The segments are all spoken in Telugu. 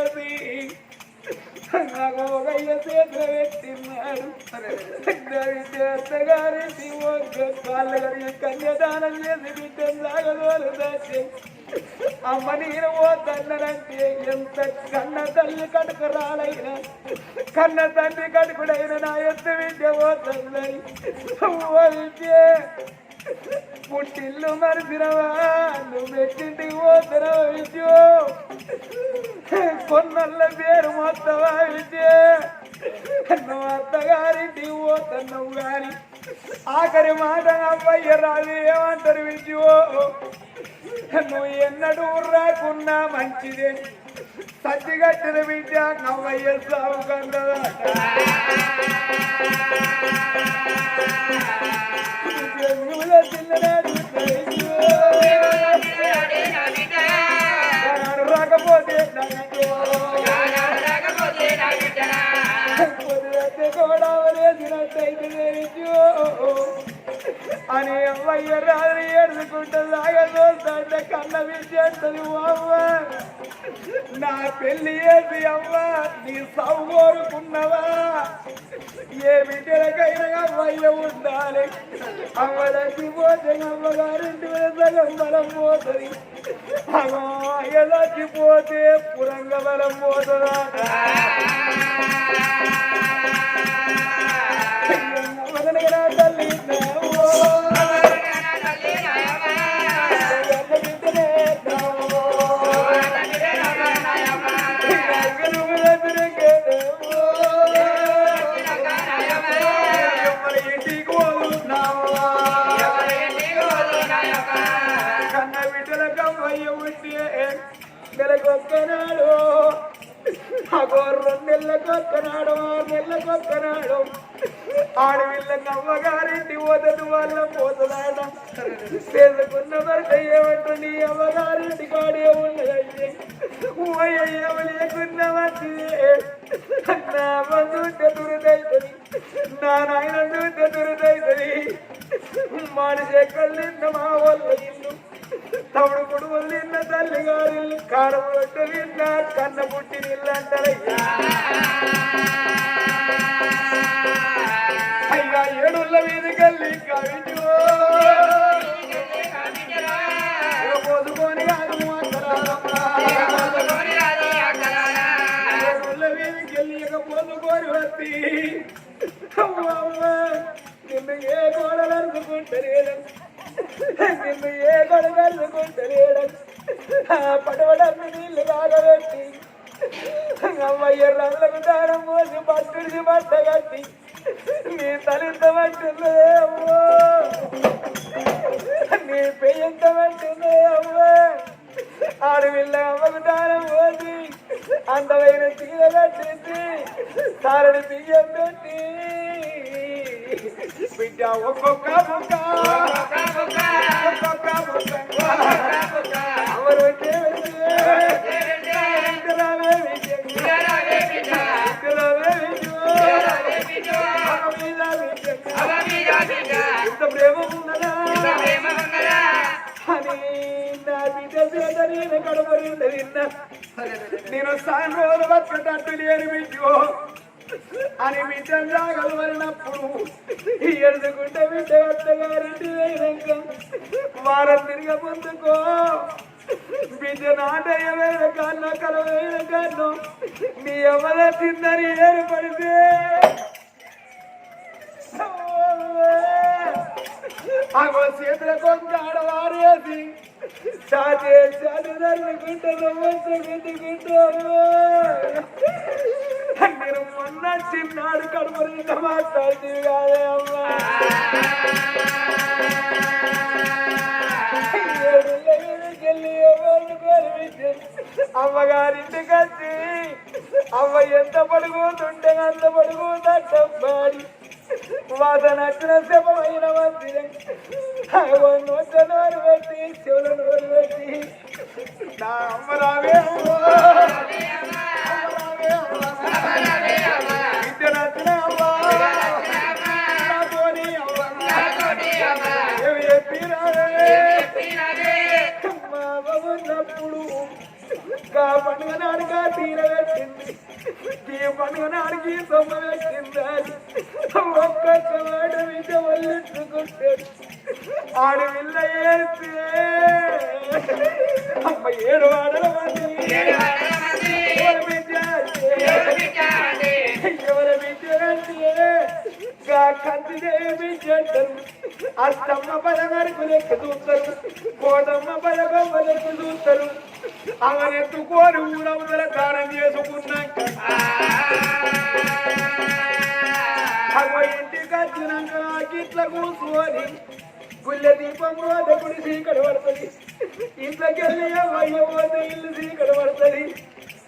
వేసి నాకు ఒక చేతులు పెట్టినాడు అత్తగారింటి కాళ్ళు కడిగి కన్యాదానం చేసి బిడ్డను దాచి. అమ్మ నేను పోతన్నరంటే ఎంత కన్న తల్లి కడుకు రాలైనా కన్న తండ్రి కడుకుడైన నా ఎత్తు విద్య పోతున్నాయి ఓ విద్య. పుట్టిల్లు మరిసినవా? నువ్వు పెట్టింటికి పోతున్నావు విద్యో. కొన్నల్ల పేరు మొత్తవా విద్య. నువ్వు అత్తగారింటికి పోతున్నావు గాని ఆఖరి మాట అబ్బాయి రాదు ఏమంటారు విద్యో? నువ్వు ఎన్నడూ రాకున్నా మంచిదే. సత్తిగట్టిన బిడ్డ నవ్వయ్య సాగు కందదా రాకపోతే అని అమ్మయ్య రాత్రి ఏడుకుంటా సాగదోస్తాంటే కన్న విద్యార్థులు అవ్వ. నా పెళ్ళి ఏది అవ్వ? నీ సాగు కోరుకున్నవా? ఏ బిడ్డలకైనా అమ్మయ్య ఉండాలి. అవ్వడానికి పోతే అమ్మగారింటి సగం బలం పోతుంది. అమ్మో అయ్యలకి పోతే పురంగ బలం పోతుందా? మగనగరా తల్లి ఉంటే నెలకొక్కనాడు. అగో రెండు నెలకొక్కనాడు ఆరు నెలకొక్కనాడు. ఆడవిల్ల అమ్మగారింటి పోతుంది వాళ్ళ పోతుందాడ చేసుకున్న భర్త ఏమంటు నీ అమ్మగారింటి కాడే ఉన్నదంటే. ఓయ్యవ లేకున్న మంచిదే నా చూస్తే దురుదైతుంది. నా నాయన చూస్తే దురుదైతుంది. మాడిసి ఎక్కడ నిన్న మా వాళ్ళ ఇల్లు తమ్ముడు కొడుకులు నిన్న తల్లి గారి ఇల్లు నిన్న కన్న పుట్టి నిల్లంటారయ్యా. అయ్యా ఏడుళ్ళ మీదకెళ్ళి బట్ట నీ తలింత పట్టిందే అమ్మో. నీ పెయ్యంత పట్టిందే అమ్మో. ఆడవిల్ల అమ్మకు దారం పోసి అందమైన తీగ కట్టేసి తారడి బియ్యం పెట్టి. బిడ్డ ఒక్కొక్క ముక్క ఒక్కొక్క ముక్క అవరు వచ్చే చేత నేను కడపరింద విన్నా నేను సాయం రోజులు లేని బిడ్డో అని బిడ్డ రాగలవరినప్పుడు వరినప్పుడు బిడ్డ అత్తగారింటి అయినాక వారం తిరిగి పొందుకో. బిడ్డ నాటయ్య వేల కన్న కలవైన కన్ను నీ ఎవర తిందని ఏర్పడితే. అగో చేతుల కొంత ఆడవారేసి చాచే చాటు తల్లుకుంటూ రమ్మంటుకుంటూ నేను మొన్న చిన్నాడు కడుపు మాట్లాడి కాదే అమ్మా అమ్మగారింటికి వచ్చి అమ్మ ఎంత పడుకుంటుంటే అంత పడుకుందట్టమ్మాడి వాసన నచ్చిన శపమైన నోరు పెట్టి చెవుల నోరు పెట్టి నా అమ్మ రావే రావే అమ్మ. ఇంటి నచ్చిన పండుగ నాడుగా తీర ఈ పండుగ నాడికి సొమ్మ పెట్టింది ఒక్కొక్క వాడు విద్య ఆడు విల్ల వేస్తే అమ్మ ఏడు వాడల మంది ఎవరి విద్య ఎవరి గా కంది విద్య అంటారు అష్టమ్మ పదగరకు లెక్క చూస్తారు కోదమ్మ బల బొమ్మ లెక్క చూస్తారు అవనెత్తుకోని ఊరవుదల దానం చేసుకున్నాక అవ ఇంటికి వచ్చినాక నాకు ఇట్లా కూర్చోని గుళ్ళె దీపం పోతే గుడి పడుతుంది. ఇంట్లోకి వెళ్ళి అయ్య పోతే ఇల్లు చీకటి పడుతుంది.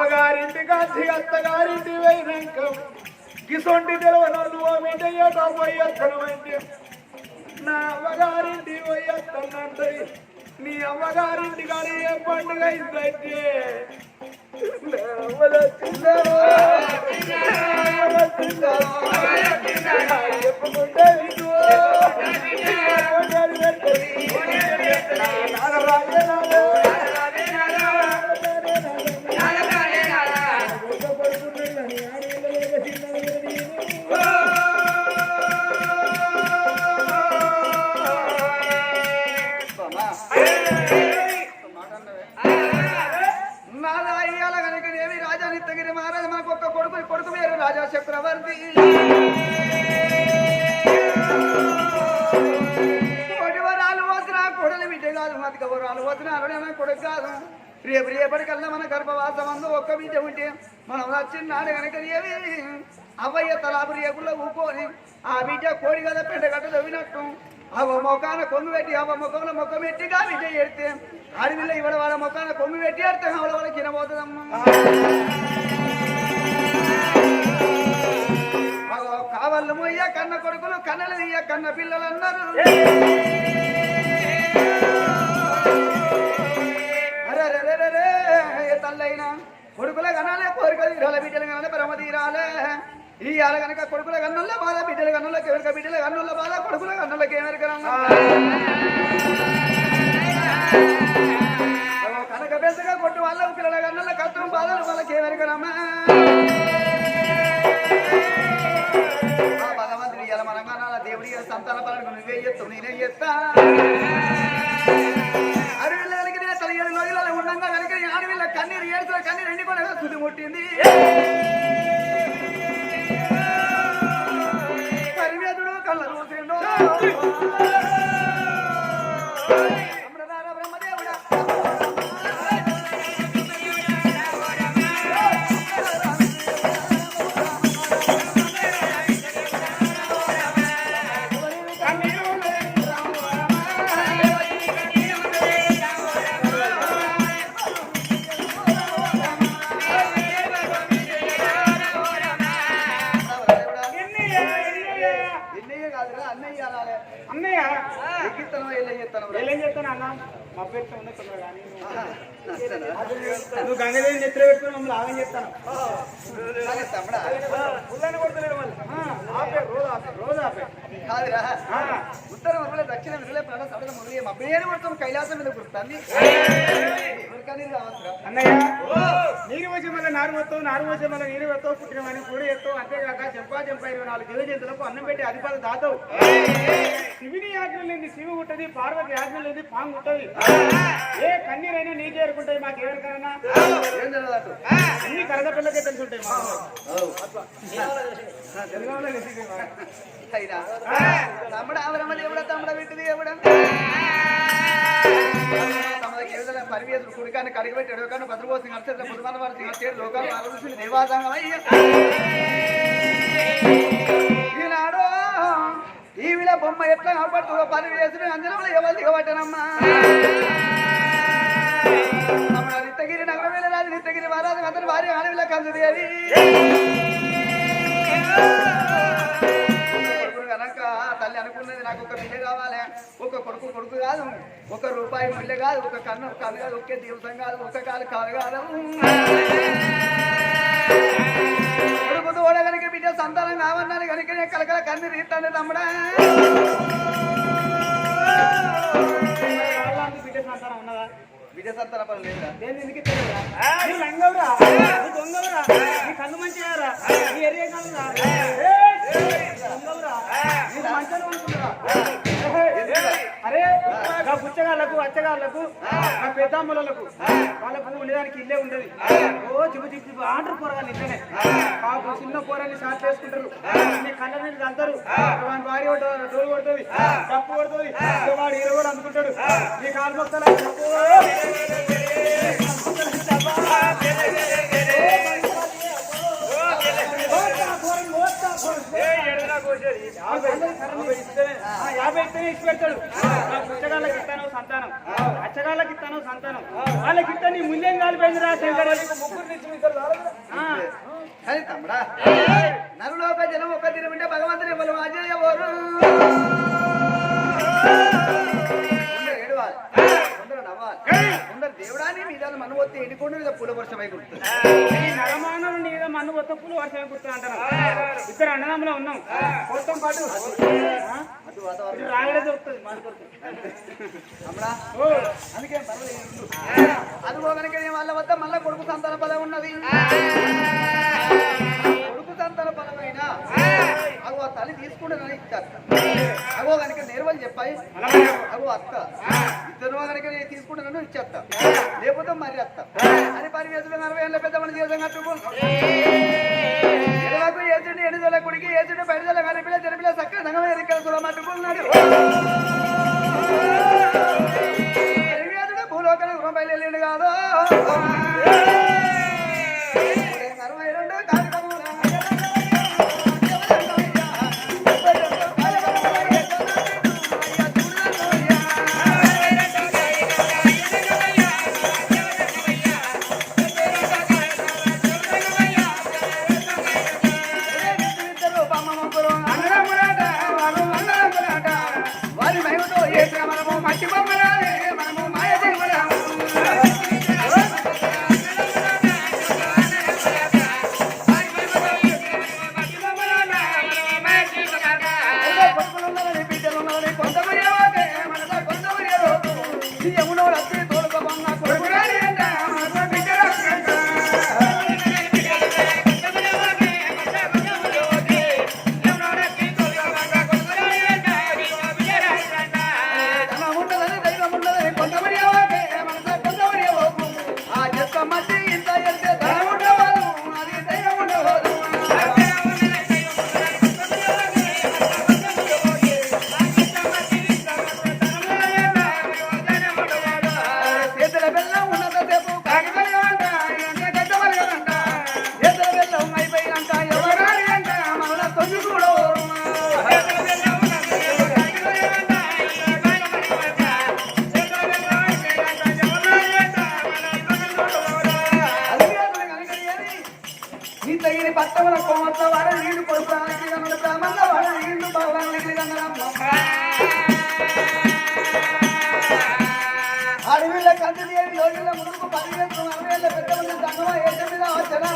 అమ్మగారింటి కాచి అత్తగారింటి పోయినాక గిసొంటి తెలవనోళ్ళు ఓ మిడ్డయ్యటో పోయొత్తను అంటే నా అమ్మగారింటి పోయొత్తనంటే నీ అమ్మగారింటి కానీ ఏ పండుగ ఇద్దైతే నాదా గర్భవాసం ఒక్క బిడ్డ ఉంటే మనం వచ్చినాడు కనుక దేవి అవ్వయ్య తలాపు రేపుల్లో ఊకొని ఆ బిడ్డ కోడి కదా పెండ చదివినట్టు అవ మొఖాన కొంగు పెట్టి అవ ముఖంలో ముఖం పెట్టిగా బిడ్డ ఎడితే అడవిలో ఇవాళ వాళ్ళ ముఖాన కొంగు పెట్టి ఎడితే అవల వాళ్ళకి తినబోతుందమ్మా అగో మొయ్య కన్న కొడుకులు కన్నలు తీయ కన్న పిల్లలు అన్నారు అరెరెరెరెరే, ఏ తల్లైనా. కొడుకుల కనాలే కోరిక తీరాల బిడ్డలు కనాలే బ్రహ్మ తీరాలే ఈ ఆల కనుక కొడుకుల కన్నుల బాధ బిడ్డల కన్నులకి ఎవరిక బిడ్డల కన్నుల బాధ కొడుకుల కన్నులకి ఎవరికరమ్మా కనక పెద్దగా కొట్టు వాళ్ళ పిల్లల కన్నుల కట్టం బాధలు వాళ్ళకి ఎవరికరమ్మా ఆ భగవంతుడి ఇలా మన కనాల దేవుడి సంతాన పనులకు నువ్వే ఎత్తు నేనే ఎత్తా తుది ముట్టింది. నువ్వు గంగదేవి నెత్తిలో పెట్టుకుని మమ్మల్ని ఆగం చెప్తాను పుల్లని కొడుతున్నాడు మళ్ళీ. ఆపే రోజు ఆపే రోజు ఆపే. కాదురా. ఆ. ఉత్తర మరలే దక్షిణ విరలే ప్రాణ సడల మొదలే మా పేరు కైలాసం మీద కుడుతుంది అన్నయ్య. నీరు మళ్ళీ నారు వచ్చి మళ్ళీ నీరు వస్తావు పుట్టినవని కూడి ఎత్తావు అంతేకాక చెంపా చెంపా ఇరవై నాలుగు జీవ జంతువులకు అన్నం పెట్టి అధిపత దాతావు. శివుని ఆజ్ఞ లేని శివు ఉంటుంది పార్వతి ఆజ్ఞ లేని పాము ఉంటుంది. ఏ కన్నీరైనా నీ చేరుకుంటాయి మాకు ఎవరికైనా. అన్ని కరద పిల్లకే తెలిసి ఉంటాయి తమ్ముడు ఆవరమల్లి ఎవడ తమ్ముడ వీటిది ఎవడ? తమకి ఏదైనా పరివేదుడు కుడికాన్ని కడిగిపెట్టి ఎడవకాన్ని భద్రపోసి నడిచేసిన పురుమాన వారి చేరు లోకాలు ఆలోచించిన దేవాదాంగం అయ్యి ఈనాడు ఈవిడ బొమ్మ ఎట్లా కనపడుతుందో పని వేసిన అంజనంలో ఎవరు దిగబట్టనమ్మా నిత్యగిరి నగరవేల రాజు నిత్తగిరి మహారాజు అతని భార్య అడవిలో కందుదేవి నాకు ఒక బిడ్డ కావాలి. ఒక కొడుకు కొడుకు కాదు. ఒక రూపాయి ముళ్ళ కాదు. ఒక కన్ను కన్ను కాదు. ఒకే దివసం కాదు. ఒక కాలు కాలు కాదు. కొడుకు తోడ కనుక బిడ్డ సంతానం కావన్నాను కనుక నేను కలకల కన్ను తీస్తాను తమ్ముడా. బిడ్డ సంతానం ఉన్నదా? బిడ్డ సంతాన పని లేదా నేను ఎందుకు దొంగవురా? నీ కన్ను నీ ఎర్రే కన్నురా పుచ్చగాళ్ళకు అచ్చగాళ్ళకు నా పెద్దమ్మలకు వాళ్ళకు ఉండేదానికి ఇల్లే ఉండదు. ఓ జిబు జిబు ఆర్డర్ పోరగాళ్ళు ఇల్లనే. పాపం చిన్న పోరాన్ని షార్ట్ చేసుకుంటారు నీ కళ్ళ నీళ్ళు అంటారు వాడి భార్య డోలు కొడుతుంది. తప్పు కొడుతుంది. వాడు హీరో కూడా అందుకుంటాడు నీ కాలు మొక్కలు యాభై. ఇస్తేనే ఇచ్చి పెడతాడు. పుచ్చగాళ్ళకి ఇస్తాను సంతానం. అచ్చగాళ్ళకి ఇస్తాను సంతానం. వాళ్ళకి ఇస్తా నీ మూల్యం కాలిపోయింది రా శంకర్. కానీ తమ్ముడా నరులో ఒక జనం ఒక దినం ఉంటే భగవంతుని ఎవరు ఆశ్చర్య కొందరు ఏడవాలి కొందరు నవ్వాలి కొందరు దేవుడాన్ని మీద మన వస్తే ఎన్నికొండ మీద పూల వర్షమై కుడుతుంది మీద మన్ను మొత్తం పులు ఇద్దరు అన్నదమ్ములో ఉన్నాం. మొత్తం పాటు. రాగడే దొరుకుతుంది మన కొరకు అందుకే పర్వాలేదు. కనుక నీ వాళ్ళ వద్ద మళ్ళా కొడుకు సంతాన బలం ఉన్నది. కొడుకు బలమైన. అగో ఆ తల్లి తీసుకుంటానని ఇచ్చేస్తా. అగో కనుక నేర్వని చెప్పాయి. అగో అత్త. ఇద్దరు కనుక నేను తీసుకుంటే నన్ను ఇచ్చేస్తా. లేకపోతే మరి అత్త. అని పని వేసుకుని అరవై ఏళ్ళ పెద్ద మన జీవితం కట్టుకుంటాం ఎడలకు ఏచుండి ఎనిమిదల కుడికి ఏచుండి బయటదల కనిపిల్ల జరిపిల్ల చక్కగా దంగమే ఎరికల సులం అట్టుకున్నాడు ఎరిగేదుడు భూలోకన గురం బయలుదేరిండు కాదు. వారి మహిమతో ఏ మట్టి రోజుల ముందుకు పదివేలు అరవేళ్ళ పెద్ద మంది దండమ ఏట మీద వచ్చనా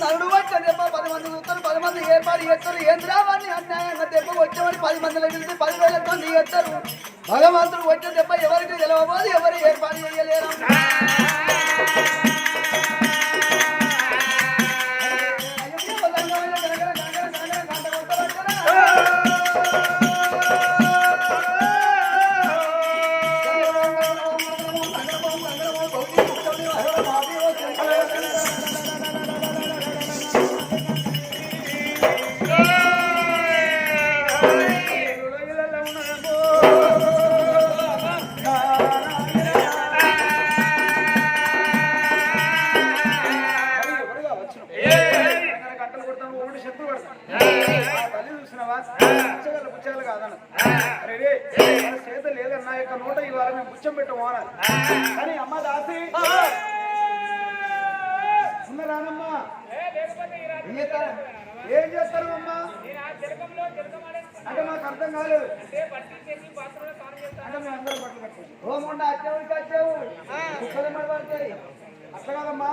నరుడు వచ్చే దెబ్బ పది మంది చూస్తారు పది మంది ఏర్పాటు చేస్తారు. ఏంద్రావాన్ని అన్యాయంగా దెబ్బ వచ్చేవాడిని పది మందిలో పిలిచి పదివేలతో ఎత్తారు భగవంతుడు వచ్చే దెబ్బ ఎవరికి తెలవబోదు ఎవరు ఏర్పాటు చేయలేరు. రోముండా వచ్చావు ఇటు వచ్చావు కుక్కలు పడబడతాయి అట్లా కాదమ్మా.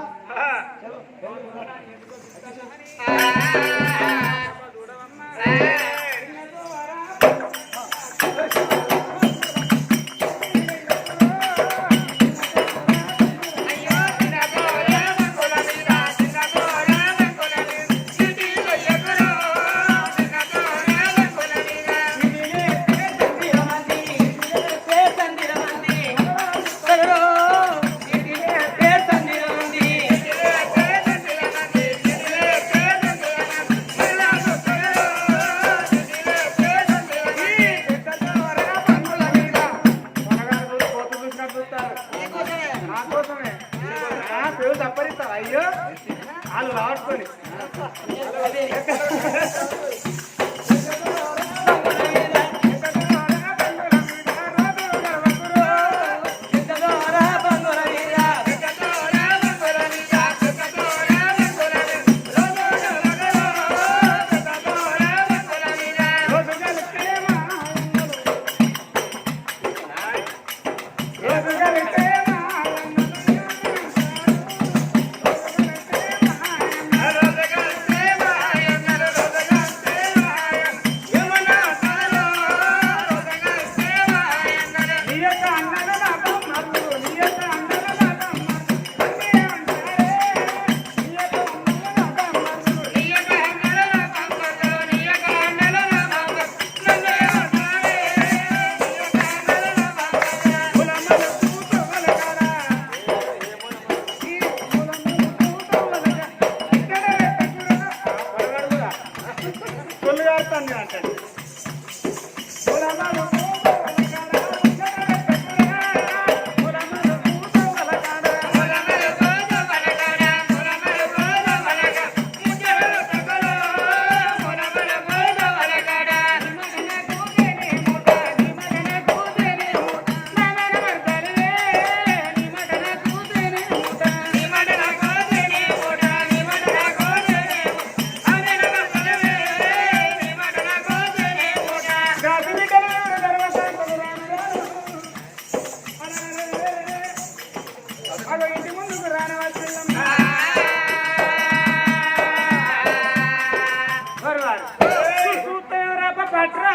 పట్రా?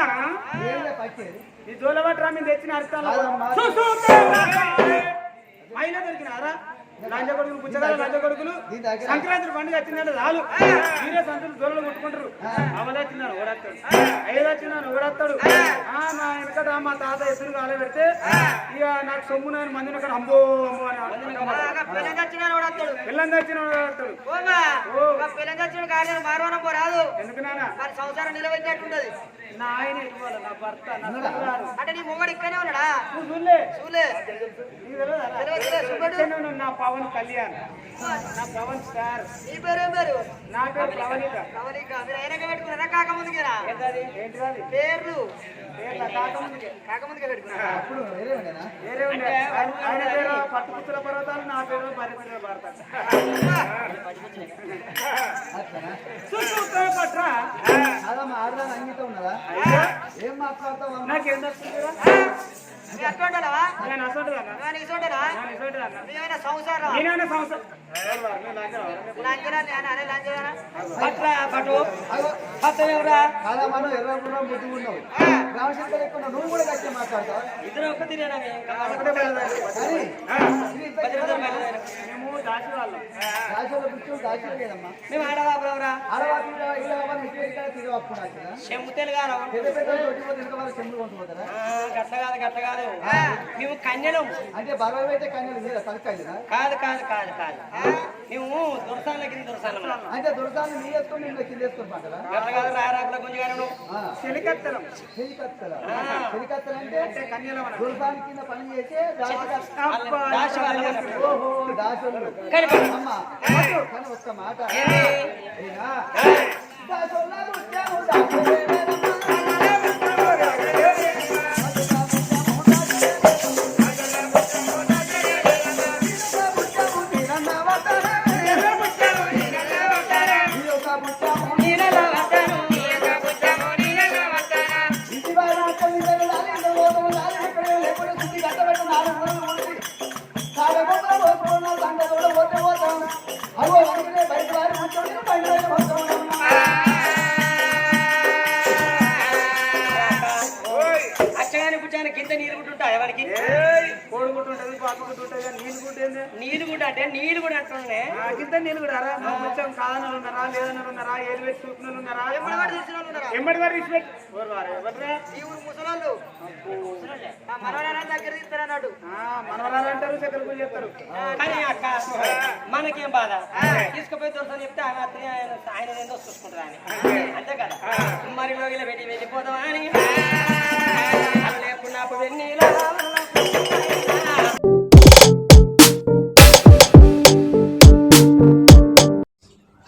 ఈ జోల పట్రా మీరు తెచ్చిన అర్థాలు. అయినా దొరికినారా? లంజ కొడుకులు పుచ్చగాలు లంజ కొడుకులు. సంక్రాంతి పండుగ వచ్చిందంటే చాలు మీరే సంతులు జోలు కొట్టుకుంటారు. అవదచ్చినాను ఓడస్తాడు ఐదచ్చినాను ఓడస్తాడు ఆ. నా వెనకట మా తాత ఎదురు కాలే పెడితే ఇక నాకు సొమ్ము నేను మందిని అక్కడ అంబో అంబో అని పిల్లని తెచ్చిన ఓడతాడు రాదు. ఎందుకు నాన్న? సంసారం నా ఆయన ఇవ్వాలి నా భర్త నా పిల్లగాడు. అంటే నీ మొగడు ఇక్కడే ఉన్నాడా? చూలే నా పవన్ కళ్యాణ్. నా పవన్ స్టార్. నీ పేరు పేరు? నా పేరు ప్రవళిక కవలిక మీరు అయినాక పెట్టుకున్నారా కాక ముందుకేనా? పేర్లు. పేర్ల కాకముందుకే. కాక ముందుకే. పెట్టుకున్నారా అప్పుడు వేరే ఉండేనా వేరే ఉండే. ఆయన ఆయన పేరు పట్టుపుత్తుల పర్వతాలు నా పేరు పట్రా కాదమ్మా ఆడదాని అంగీతం ఉన్నదా? ఏం మాట్లాడతావు? నాకేం తప్పుతుందిరా? నువ్వు కూడా గట్టి మాట్లాడతావు? ఇద్దరు ఒక్క చిన్నదమ్మా. మేము దాచి వాళ్ళం. దాచుల బుద్ధులు దాచులు లేదమ్మా మేము ఆడవాపురా ఆడవాళ్ళు ఇలా ఇలా వాళ్ళు ఇక్కడ ఇక్కడ తిరగప్పుడా చెంపు తెలుగాను పెద్ద పెద్ద తోటి పోతే వెనక వాళ్ళు చెంబులు కొంటుపోతారా గట్ల కాదు గట్ల కాదు. మేము కన్యలం. అంటే బరువు అయితే కన్యలు మీద తలకాయలేదా? కాదు కాదు కాదు కాదు. మేము దొరసాల కింద దొరసాల అంటే దొరకాన్ని నీ వేసుకొని నిన్న కింద కాదు గుంజగాను చెలికత్తలం. చెలికత్తల. చెలికత్తలు అంటే అంటే కన్యలం. దొరకాని కింద పని చేసే ఓహో. అమ్మా కానీ ఒక్క మాట. దాసోళ్ళ ముత్యాలు నాకింత నీళ్ళు కూడా రా కొంచెం కాదన్నారు ఉన్నారా? లేదన్నారు ఉన్నారా? ఏలు పెట్టి చూపిన ఉన్నారా? వాళ్ళు? ఎంబడి వారు మనవరాల అంటారు చక్కెర పూజ చేస్తారు. కానీ అక్క మనకేం బాధ? తీసుకుపోయి దొరకని చెప్తే ఆమె అతని ఆయన ఆయన ఏందో చూసుకుంటారా అని. అంతే కదా? మరి లోగిల పెట్టి వెళ్ళిపోదామా అని. అది లేకుండా